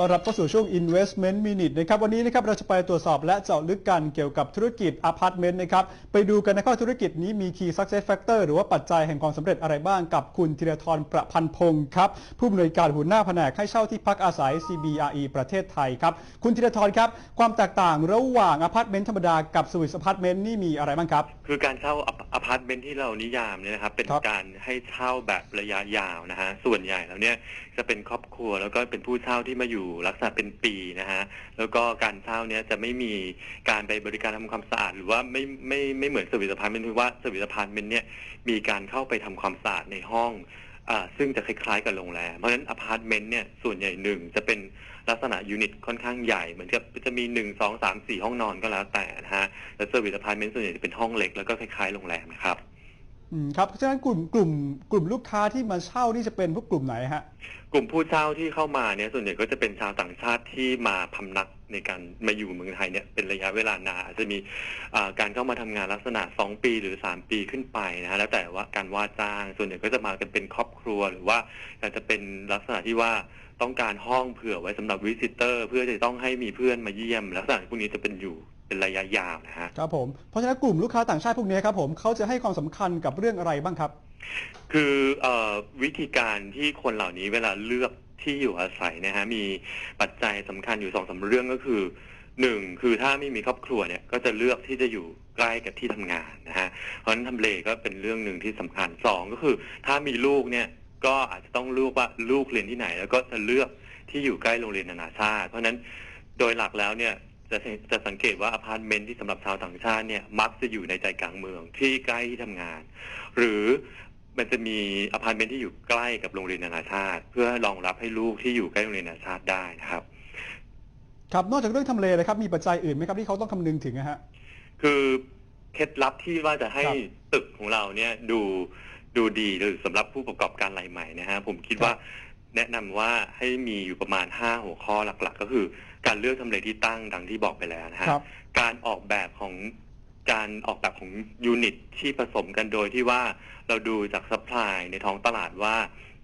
ต้อนรับเข้าสู่ช่วง Investment Minute นะครับวันนี้นะครับเราจะไปตรวจสอบและเจาะลึกกันเกี่ยวกับธุรกิจอพาร์ตเมนต์นะครับไปดูกันนะครับว่าธุรกิจนี้มี Key Success Factor หรือว่าปัจจัยแห่งความสำเร็จอะไรบ้างกับคุณธีรทรประพันธ์พงศ์ครับผู้อำนวยการหัวหน้าแผนกให้เช่าที่พักอาศัย CBRE ประเทศไทยครับคุณธีรทรครับความแตกต่างระหว่างอพาร์ตเมนต์ธรรมดากับสวิสอพาร์ตเมนต์นี่มีอะไรบ้างครับคือการเช่าอพาร์ตเมนต์ที่เรานิยามเนี่ยนะครับเป็นครับการให้เช่าแบบระยะยาวนะฮะส่วนใหญ่แล้วเนี่ยจะเป็นครอบครัวแล้วก็เป็นผู้เช่าที่มาอยู่ลักษณะเป็นปีนะฮะแล้วก็การเช่าเนี่ยจะไม่มีการไปบริการทำความสะอาด หรือว่าไม่ไม่ไม่เหมือนสวิสพาร์ตเมนต์ว่าสวิสพาร์ตเมนต์เนี่ยมีการเข้าไปทำความสะอาดในห้องอ่าซึ่งจะคล้ายๆกับโรงแรม เพราะฉะนั้นอพาร์ตเมนต์เนี่ยส่วนใหญ่หนึ่งจะเป็นลักษณะยูนิตค่อนข้างใหญ่ เหมือนกับจะมีหนึ่งสองสามสี่ห้องนอนก็แล้วแต่นะฮะและเซอร์วิสอพาร์ตเมนต์ส่วนใหญ่จะเป็นห้องเล็กแล้วก็คล้ายๆโรงแรมนะครับ ครับเพราะฉะนั้นกลุ่มกลุ่มกลุ่มลูกค้าที่มาเช่านี่จะเป็นพวกกลุ่มไหนฮะกลุ่มผู้เช่าที่เข้ามาเนี่ยส่วนใหญ่ก็จะเป็นชาวต่างชาติที่มาพำนักในการมาอยู่เมืองไทยเนี่ยเป็นระยะเวลานานาจะมีการเข้ามาทำงานลักษณะ 2 ปีหรือ 3 ปีขึ้นไปนะฮะแล้วแต่ว่าการว่าจ้างส่วนใหญ่ก็จะมากันเป็นครอบครัวหรือว่าอาจจะเป็นลักษณะที่ว่าต้องการห้องเผื่อไว้สำหรับวิสิเตอร์ เพื่อจะต้องให้มีเพื่อนมาเยี่ยมลักษณะพวกนี้จะเป็นอยู่ เป็นระยะยาวนะฮะครับผมเพราะฉะนั้นกลุ่มลูกค้าต่างชาติพวกนี้ครับผมเขาจะให้ความสำคัญกับเรื่องอะไรบ้างครับ คือเออวิธีการที่คนเหล่านี้เวลาเลือกที่อยู่อาศัยนะฮะมีปัจจัยสำคัญอยู่สองสามเรื่องก็คือหนึ่งคือถ้าไม่มีครอบครัวเนี่ยก็จะเลือกที่จะอยู่ใกล้กับที่ทำงานนะฮะเพราะฉะนั้นทำเลก็เป็นเรื่องหนึ่งที่สำคัญสองก็คือ ถ้ามีลูกเนี่ยก็อาจจะต้องเลือกว่าลูกเรียนที่ไหน แล้วก็จะเลือกที่อยู่ใกล้โรงเรียนนานาชาติ เพราะฉะนั้นโดยหลักแล้วเนี่ย จะจะสังเกตว่าอพาร์ตเมนต์ที่สำหรับชาวต่างชาติเนี่ยมักจะอยู่ในใจกลางเมืองที่ใกล้ที่ทำงาน หรือมันจะมีอพาร์ตเมนต์ที่อยู่ใกล้กับโรงเรียนนานาชาติ เพื่อรองรับให้ลูกที่อยู่ใกล้โรงเรียนนานาชาติได้นะครับ ครับนอกจากเรื่องทำเลนะครับมีปัจจัยอื่นไหมครับที่เขาต้องคำนึงถึงนะฮะคือเคล็ดลับที่ว่าจะให้ครับตึกของเราเนี่ยดูดูดีหรือสำหรับผู้ประกอบการรายใหม่นะฮะผมคิดว่าแนะนำว่าให้มีอยู่ประมาณ 5 หัวข้อหลัก ๆ ก็คือ การเลือกทำเลที่ตั้งดังที่บอกไปแล้วนะฮะครับ การออกแบบของการออกแบบของยูนิตที่ผสมกันโดยที่ว่าเราดูจากซัพพลายในท้องตลาดว่า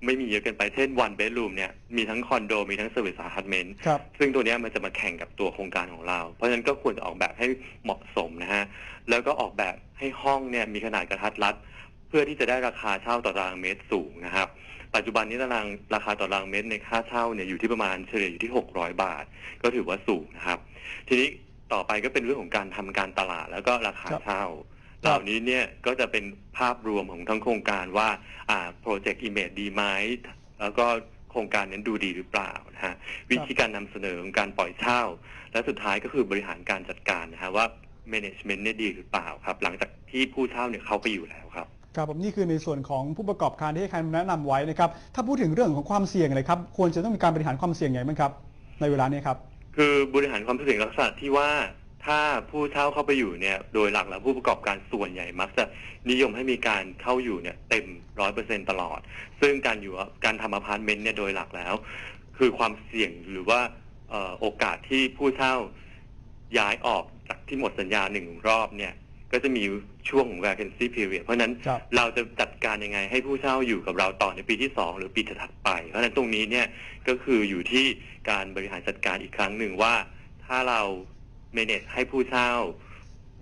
ไม่มีเยอะเกินไปเช่นวันเบดรูมเนี่ยมีทั้งคอนโดมีทั้งเซอร์วิสอพาร์ตเมนต์ ครับ ซึ่งตัวเนี้ยมันจะมาแข่งกับตัวโครงการของเรา เพราะฉะนั้นก็ควรจะออกแบบให้เหมาะสมนะฮะ แล้วก็ออกแบบให้ห้องเนี่ยมีขนาดกระทัดรัด เพื่อที่จะได้ราคาเช่าต่อตารางเมตรสูงนะครับ ปัจจุบันนี้ตารางราคาต่อตารางเมตรในค่าเช่าเนี่ยอยู่ที่ประมาณเฉลี่ยอยู่ที่ 600 บาท ก็ถือว่าสูงนะครับ ทีนี้ต่อไปก็เป็นเรื่องของการทำการตลาดแล้วก็ราคาครับเช่าครับเหล่านี้เนี่ยก็จะเป็นภาพรวมของทั้งโครงการว่าอ่าโปรเจกต์อิมเมจดีไหมแล้วก็โครงการนั้นดูดีหรือเปล่านะฮะวิธีการนำเสนอของการปล่อยเช่า และสุดท้ายก็คือบริหารการจัดการนะฮะว่า management เนี่ยดีหรือเปล่าครับ หลังจากที่ผู้เช่าเนี่ยเข้าไปอยู่แล้วครับ ครับผมนี่คือในส่วนของผู้ประกอบการที่ให้คำแนะนำไว้นะครับ ถ้าพูดถึงเรื่องของความเสี่ยงเลยครับ ควรจะต้องมีการบริหารความเสี่ยงอย่างไรบ้างครับ ในเวลานี้ครับ คือบริหารความเสี่ยงลักษณะที่ว่าถ้าผู้เช่าเข้าไปอยู่เนี่ยโดยหลักแล้วผู้ประกอบการส่วนใหญ่มักจะนิยมให้มีการเข้าอยู่เนี่ยเต็มร้อยเปอร์เซ็นตลอด ซึ่งการอยู่การทำอพาร์ตเมนต์เนี่ยโดยหลักแล้ว คือความเสี่ยงหรือว่าออโอกาสที่ผู้เช่าย้ายออกจากที่หมดสัญญาหนึ่งรอบเนี่ย ก็จะมีช่วงของ vacancy period เพราะฉะนั้นครับ เราจะจัดการยังไงให้ผู้เช่าอยู่กับเราต่อในปีที่สองหรือปีถัดไป เพราะฉะนั้นตรงนี้เนี่ยก็คืออยู่ที่การบริหารจัดการอีกครั้งหนึ่งว่า ถ้าเรา manage ให้ผู้เช่า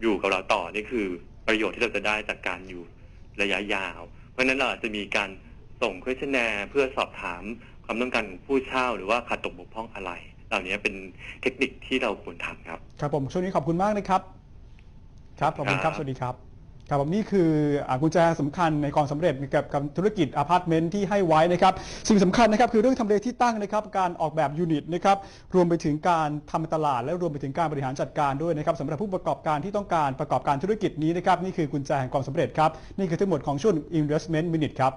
อยู่กับเราต่อนี่คือประโยชน์ที่เราจะได้จากการอยู่ระยะยาว เพราะฉะนั้นเราอาจจะมีการส่ง questionnaire เพื่อสอบถามความต้องการของผู้เช่า หรือว่าขาดตกบกพร่องอะไร เหล่านี้เป็นเทคนิคที่เราควรทำครับ ครับผมช่วงนี้ขอบคุณมากนะครับ ครับขอบคุณครับครับ สวัสดีครับ ครับผมนี่คืออากุญแจสำคัญในความสำเร็จเกี่ยวกับธุรกิจอพาร์ตเมนต์ที่ให้ไว้นะครับ สิ่งสำคัญนะครับคือเรื่องทำเลที่ตั้งนะครับ การออกแบบยูนิตนะครับ รวมไปถึงการทำตลาด และรวมไปถึงการบริหารจัดการด้วยนะครับสำหรับผู้ประกอบการที่ต้องการประกอบการธุรกิจนี้นะครับ นี่คือกุญแจแห่งความสำเร็จครับ นี่คือทั้งหมดของช่วง Investment Minute ครับ